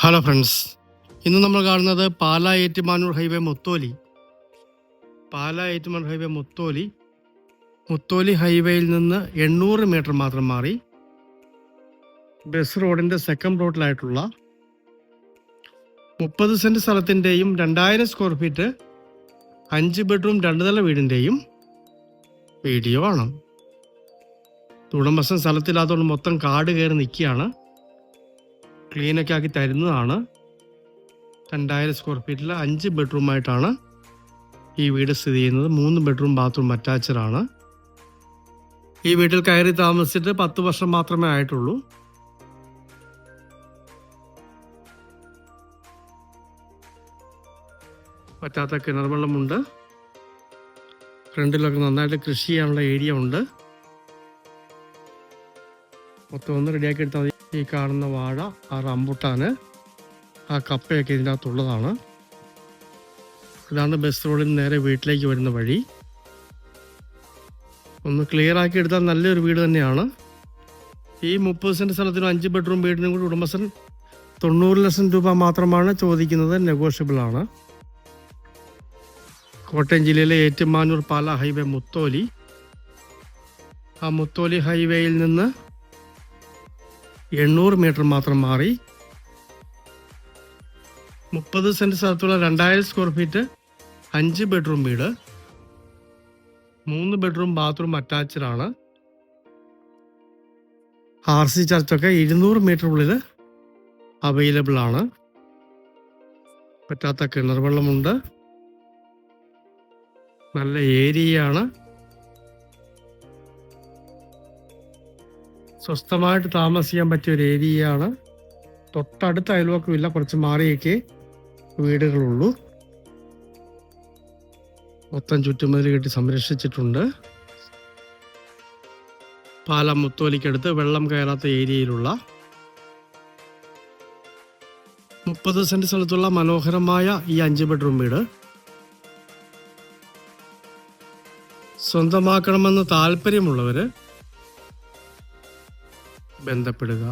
Hello friends ഇന്ന് നമ്മൾ കാണുന്നത് പാലാ ഏറ്റുമാനൂർ ഹൈവേ മുത്തോലി. പാലാ ഏറ്റുമാനൂർ ഹൈവേ മുത്തോലി. മുത്തോലി ഹൈവേയിൽ നിന്ന് എണ്ണൂറ് മീറ്റർ മാത്രം മാറി. ബസ് റോഡിന്റെ സെക്കൻഡ് റോഡിലായിട്ടുള്ള മുപ്പത് സെന്റ് സ്ഥലത്തിന്റെയും രണ്ടായിരം സ്ക്വയർ ഫീറ്റ് അഞ്ച് ബെഡ്റൂം രണ്ട് നില വീടിന്റെയും വീഡിയോ ആണ് ഉടമസ്ഥൻ സ്ഥലത്തില്ലാത്തതുകൊണ്ട് മൊത്തം കാട് കയറി നിൽക്കുകയാണ്. ക്ലീനൊക്കെ ആക്കി തരുന്നതാണ്. രണ്ടായിരം സ്ക്വയർ ഫീറ്റിൽ അഞ്ച് ബെഡ്റൂമായിട്ടാണ് ഈ വീട് സ്ഥിതി ചെയ്യുന്നത്. മൂന്ന് ബെഡ്റൂം ബാത്റൂം അറ്റാച്ച്ഡ് ആണ് ഈ വീട്ടിൽ കയറി താമസിച്ചിട്ട് പത്ത് വർഷം മാത്രമേ ആയിട്ടുള്ളൂ. പറ്റാത്ത കിണർ വെള്ളമുണ്ട് ഫ്രണ്ടിലൊക്കെ നന്നായിട്ട് കൃഷി ചെയ്യാനുള്ള ഏരിയ ഉണ്ട്. മൊത്തം ഒന്ന് റെഡിയാക്കി എടുത്താൽ മതി. ഈ കാണുന്ന വാഴ ആ റംബുട്ടാന് ആ കപ്പയൊക്കെ ഇതിനകത്തുള്ളതാണ്. ഇതാണ് ബസ് റോഡിൽ നേരെ വീട്ടിലേക്ക് വരുന്ന വഴി. ഒന്ന് ക്ലിയർ ആക്കി എടുത്താൽ നല്ലൊരു വീട് തന്നെയാണ്. ഈ മുപ്പത് സെന്റ് സ്ഥലത്തിനും അഞ്ച് ബെഡ്റൂം വീടിനും കൂടി ഉടമസ്ഥൻ തൊണ്ണൂറ് ലക്ഷം രൂപ മാത്രമാണ് ചോദിക്കുന്നത് നെഗോഷ്യബിൾ ആണ്. കോട്ടയം ജില്ലയിലെ ഏറ്റുമാനൂർ പാല ഹൈവേ മുത്തോലി. ആ മുത്തോലി ഹൈവേയിൽ നിന്ന് എണ്ണൂറ് മീറ്റർ മാത്രം മാറി. മുപ്പത് സെന്റ് സ്ഥലത്തുള്ള രണ്ടായിരം സ്ക്വയർ ഫീറ്റ് അഞ്ച് ബെഡ്റൂം വീട് മൂന്ന് ബെഡ്റൂം ബാത്റൂം അറ്റാച്ച്ഡ് ആണ്. ആർ സി ചർച്ചൊക്കെ ഇരുന്നൂറ് മീറ്റർ ഉള്ളിൽ അവൈലബിൾ ആണ്. പറ്റാത്ത കിണർ വെള്ളമുണ്ട്. നല്ല ഏരിയയാണ്. സ്വസ്ഥമായിട്ട് താമസിക്കാൻ പറ്റിയ ഒരു ഏരിയയാണ്. തൊട്ടടുത്ത അയൽവക്കമില്ല കുറച്ച് മാറിയൊക്കെ വീടുകളുള്ളൂ. മൊത്തം ചുറ്റുമതിൽ കെട്ടി സംരക്ഷിച്ചിട്ടുണ്ട്. പാലം മുത്തോലിക്കടുത്ത് വെള്ളം കയറാത്ത ഏരിയയിലുള്ള മുപ്പത് സെന്റ് സ്ഥലത്തുള്ള മനോഹരമായ ഈ അഞ്ച് ബെഡ്റൂം വീട്. സ്വന്തമാക്കണമെന്ന് താല്പര്യമുള്ളവര് ബന്ധപ്പെടുക.